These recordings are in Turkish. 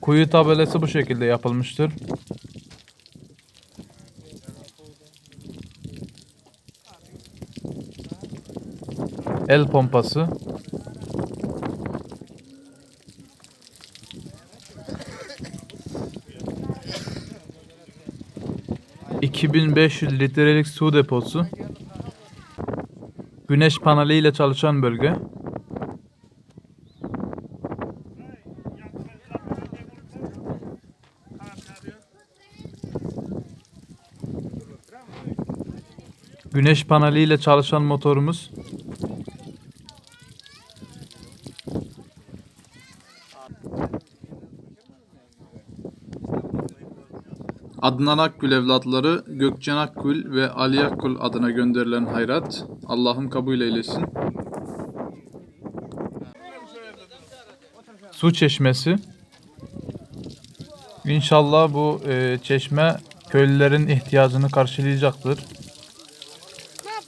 Kuyu tabelası bu şekilde yapılmıştır. El pompası. ...2500 litrelik su deposu... ...güneş paneliyle çalışan bölge... Güneş paneliyle çalışan motorumuz. Adnan Akgül evlatları Gökçen Akgül ve Ali Akgül adına gönderilen hayrat Allah'ım kabul eylesin. Su çeşmesi. İnşallah bu e, çeşme köylülerin ihtiyacını karşılayacaktır.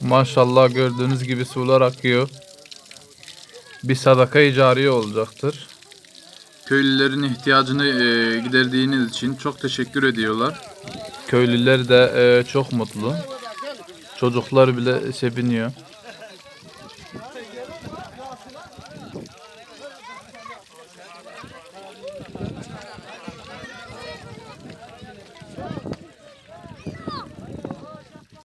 Maşallah gördüğünüz gibi sular akıyor. Bir sadaka cariye olacaktır. Köylülerin ihtiyacını e, giderdiğiniz için çok teşekkür ediyorlar. Köylüler de e, çok mutlu. Çocuklar bile seviniyor.